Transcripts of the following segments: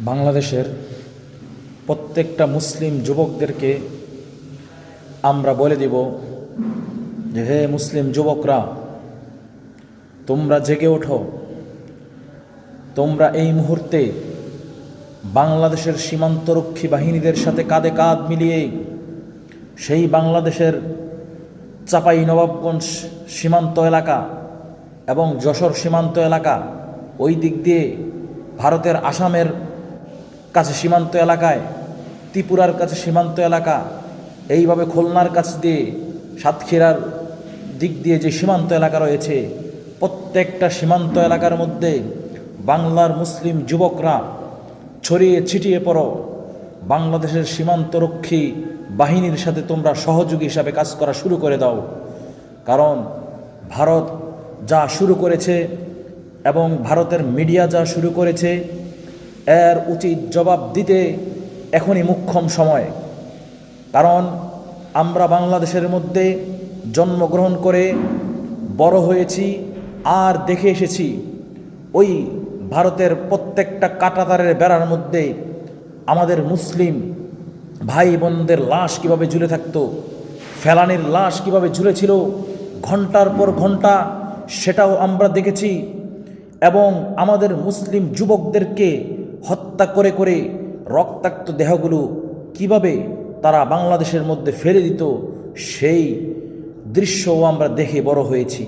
বাংলাদেশের প্রত্যেকটা মুসলিম যুবকদেরকে আমরা বলে দিব যে, হে মুসলিম যুবকরা, তোমরা জেগে ওঠো। তোমরা এই মুহূর্তে বাংলাদেশের সীমান্তরক্ষী বাহিনীদের সাথে কাঁধে কাঁধ মিলিয়ে সেই বাংলাদেশের চাপাই নবাবগঞ্জ সীমান্ত এলাকা এবং যশোর সীমান্ত এলাকা ওই দিক দিয়ে ভারতের আসামের কাছে সীমান্ত এলাকায়, ত্রিপুরার কাছে সীমান্ত এলাকা, এইভাবে খুলনার কাছ দিয়ে সাতক্ষীরার দিক দিয়ে যে সীমান্ত এলাকা রয়েছে, প্রত্যেকটা সীমান্ত এলাকার মধ্যে বাংলার মুসলিম যুবকরা ছড়িয়ে ছিটিয়ে পড়ো। বাংলাদেশের সীমান্তরক্ষী বাহিনীর সাথে তোমরা সহযোগী হিসাবে কাজ করা শুরু করে দাও। কারণ ভারত যা শুরু করেছে এবং ভারতের মিডিয়া যা শুরু করেছে এর উচিত জবাব দিতে এখনই মুখ্যম সময়। কারণ আমরা বাংলাদেশের মধ্যে জন্মগ্রহণ করে বড় হয়েছি আর দেখে এসেছি ওই ভারতের প্রত্যেকটা কাটাতারের বেড়ার মধ্যে আমাদের মুসলিম ভাই বোনদের লাশ কীভাবে ঝুলে থাকতো, ফেলানির লাশ কীভাবে ঝুলেছিল, ঘণ্টার পর ঘণ্টা সেটাও আমরা দেখেছি এবং আমাদের মুসলিম যুবকদেরকে হত্যা করে করে রক্তাক্ত দেহগুলো কীভাবে তারা বাংলাদেশের মধ্যে ফেলে দিত, সেই দৃশ্যও আমরা দেখে বড় হয়েছি।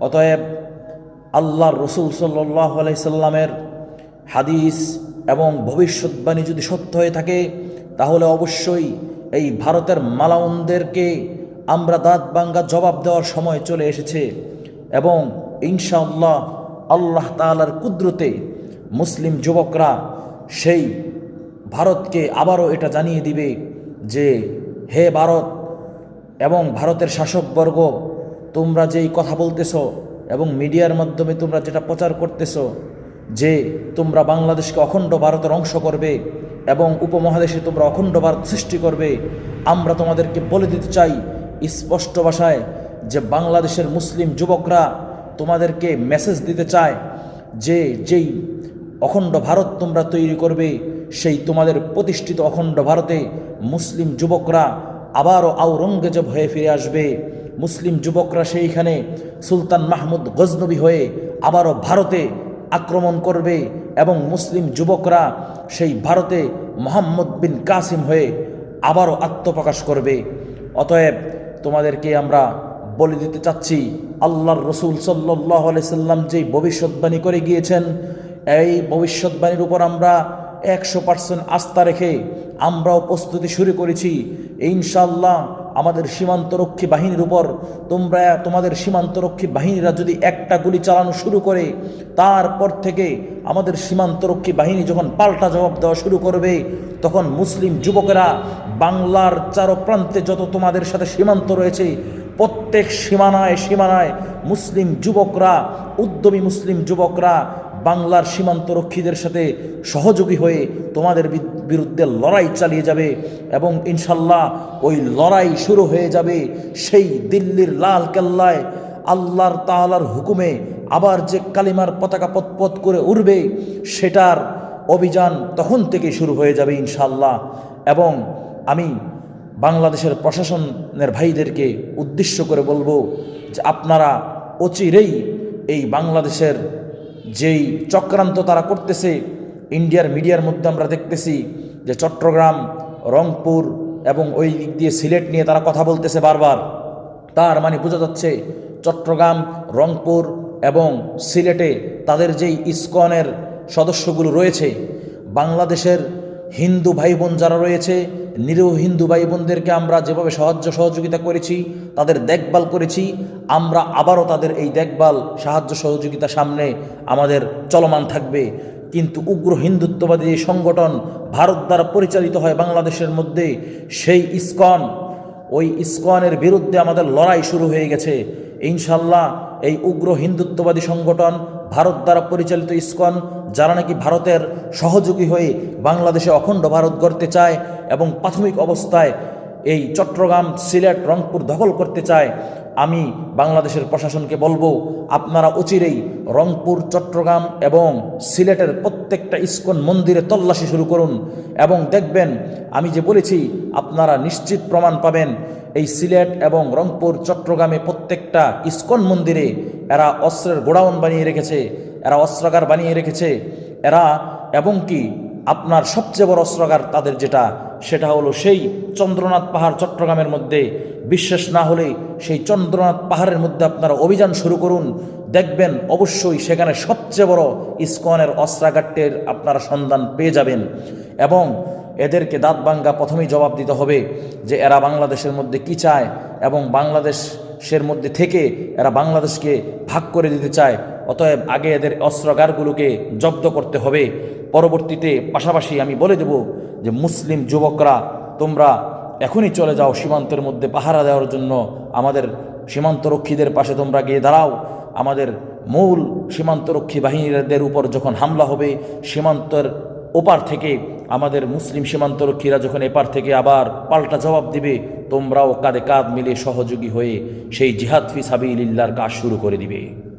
অতএব আল্লাহর রসুল সাল্লাহ আলাইসাল্লামের হাদিস এবং ভবিষ্যৎবাণী যদি সত্য হয়ে থাকে, তাহলে অবশ্যই এই ভারতের মালাউনদেরকে আমরা দাঁত বাঙ্গা জবাব দেওয়ার সময় চলে এসেছে এবং ইনশাআল্লাহ আল্লাহ তালার কুদরতে মুসলিম যুবকরা সেই ভারতকে আবারও এটা জানিয়ে দিবে যে, হে ভারত এবং ভারতের শাসকবর্গ তোমরা যেই কথা বলতেছ এবং মিডিয়ার মাধ্যমে তোমরা যেটা প্রচার করতেছ যে, তোমরা বাংলাদেশকে অখণ্ড ভারতের অংশ করবে এবং উপমহাদেশে তোমরা অখণ্ড ভারত সৃষ্টি করবে, আমরা তোমাদেরকে বলে দিতে চাই স্পষ্ট ভাষায় যে, বাংলাদেশের মুসলিম যুবকরা তোমাদেরকে মেসেজ দিতে চায় যে, যেই অখণ্ড ভারত তোমরা তৈরি করবে। সেই তোমাদের প্রতিষ্ঠিত অখণ্ড ভারতে মুসলিম যুবকরা আবারও আওরঙ্গজেব হয়ে ফিরে আসবে। মুসলিম যুবকরা সেইখানে সুলতান মাহমুদ গজনবী হয়ে আবারও ভারতে আক্রমণ করবে এবং মুসলিম যুবকরা সেই ভারতে মোহাম্মদ বিন কাসিম হয়ে আবারও আত্মপ্রকাশ করবে। অতএব তোমাদেরকে আমরা বলে দিতে চাচ্ছি, আল্লাহর রসুল সাল্লাহ সাল্লাম যেই ভবিষ্যৎবাণী করে গিয়েছেন এই ভবিষ্যৎবাণীর উপর আমরা একশো পার্সেন্ট আস্থা রেখে আমরাও প্রস্তুতি শুরু করেছি। ইনশাল্লাহ আমাদের সীমান্তরক্ষী বাহিনীর উপর তোমরা, তোমাদের সীমান্তরক্ষী বাহিনীরা যদি একটা গুলি চালানো শুরু করে, তারপর থেকে আমাদের সীমান্তরক্ষী বাহিনী যখন পাল্টা জবাব দেওয়া শুরু করবে, তখন মুসলিম যুবকেরা বাংলার চারো প্রান্তে যত তোমাদের সাথে সীমান্ত রয়েছে, প্রত্যেক সীমানায় সীমানায় মুসলিম যুবকরা, উদ্যমী মুসলিম যুবকরা বাংলার সীমান্তরক্ষীদের সাথে সহযোগী হয়ে তোমাদের বিরুদ্ধে লড়াই চালিয়ে যাবে এবং ইনশাল্লাহ ওই লড়াই শুরু হয়ে যাবে সেই দিল্লির লাল কেল্লায়। আল্লাহর তালার হুকুমে আবার যে কালিমার পতাকা পতপত করে উঠবে সেটার অভিযান তখন থেকে শুরু হয়ে যাবে ইনশাল্লাহ। এবং আমি বাংলাদেশের প্রশাসনের ভাইদেরকে উদ্দেশ্য করে বলব যে আপনারা অচিরেই এই বাংলাদেশের যেই চক্রান্ত তারা করতেছে, ইন্ডিয়ার মিডিয়ার মধ্যে আমরা দেখতেছি যে চট্টগ্রাম, রংপুর এবং ওই দিক দিয়ে সিলেট নিয়ে তারা কথা বলতেছে বারবার। তার মানে বোঝা যাচ্ছে চট্টগ্রাম, রংপুর এবং সিলেটে তাদের যেই ইস্কনের সদস্যগুলো রয়েছে, বাংলাদেশের হিন্দু ভাই বোন যারা রয়েছে, নিরীহ হিন্দু ভাই বোনদেরকে আমরা যেভাবে সাহায্য সহযোগিতা করেছি, তাদের দেখভাল করেছি, আমরা আবারও তাদের এই দেখভাল, সাহায্য সহযোগিতা সামনে আমাদের চলমান থাকবে। কিন্তু উগ্র হিন্দুত্ববাদী সংগঠন ভারত দ্বারা পরিচালিত হয় বাংলাদেশের মধ্যে, সেই ইস্কন, ওই ইস্কনের বিরুদ্ধে আমাদের লড়াই শুরু হয়ে গেছে। ইনশাল্লাহ এই উগ্র হিন্দুত্ববাদী সংগঠন ভারত দ্বারা পরিচালিত ইস্কন, যারা নাকি ভারতের সহযোগী হয়ে বাংলাদেশে অখণ্ড ভারত গড়তে চায় এবং প্রাথমিক অবস্থায় এই চট্টগ্রাম, সিলেট, রংপুর দখল করতে চায়, আমি বাংলাদেশের প্রশাসনকে বলব, আপনারা অচিরেই রংপুর, চট্টগ্রাম এবং সিলেটের প্রত্যেকটা ইস্কন মন্দিরে তল্লাশি শুরু করুন এবং দেখবেন, আমি যে বলেছি, আপনারা নিশ্চিত প্রমাণ পাবেন এই সিলেট এবং রংপুর, চট্টগ্রামে প্রত্যেকটা ইস্কন মন্দিরে এরা অস্ত্রের গোডাউন বানিয়ে রেখেছে, এরা অস্ত্রাগার বানিয়ে রেখেছে। এরা এবং কি আপনার সবচেয়ে বড় অস্ত্রাগার তাদের যেটা, সেটা হলো সেই চন্দ্রনাথ পাহাড় চট্টগ্রামের মধ্যে। বিশ্বাস না হলে সেই চন্দ্রনাথ পাহাড়ের মধ্যে আপনারা অভিযান শুরু করুন। দেখবেন অবশ্যই সেখানে সবচেয়ে বড় ইস্কনের অস্ত্রাগারটের আপনারা সন্ধান পেয়ে যাবেন। এবং এদেরকে দাঁত বাঙ্গা প্রথমেই জবাব দিতে হবে যে এরা বাংলাদেশের মধ্যে কি চায় এবং বাংলাদেশের মধ্যে থেকে এরা বাংলাদেশকে ভাগ করে দিতে চায়। অতএব আগে এদের অস্ত্রাগারগুলোকে জব্দ করতে হবে। পরবর্তীতে পাশাপাশি আমি বলে দেব যে মুসলিম যুবকরা, তোমরা এখনই চলে যাও সীমান্তের মধ্যে পাহারা দেওয়ার জন্য। আমাদের সীমান্তরক্ষীদের পাশে তোমরা গিয়ে দাঁড়াও। আমাদের মূল সীমান্তরক্ষী বাহিনীদের উপর যখন হামলা হবে, সীমান্তের ওপার থেকে আমাদের মুসলিম সীমান্তরক্ষীরা যখন এপার থেকে আবার পাল্টা জবাব দিবে, তোমরাও কাঁধে কাঁধ মিলে সহযোগী হয়ে সেই জিহাদ ফি সাবিলিল্লার কাজ শুরু করে দিবে।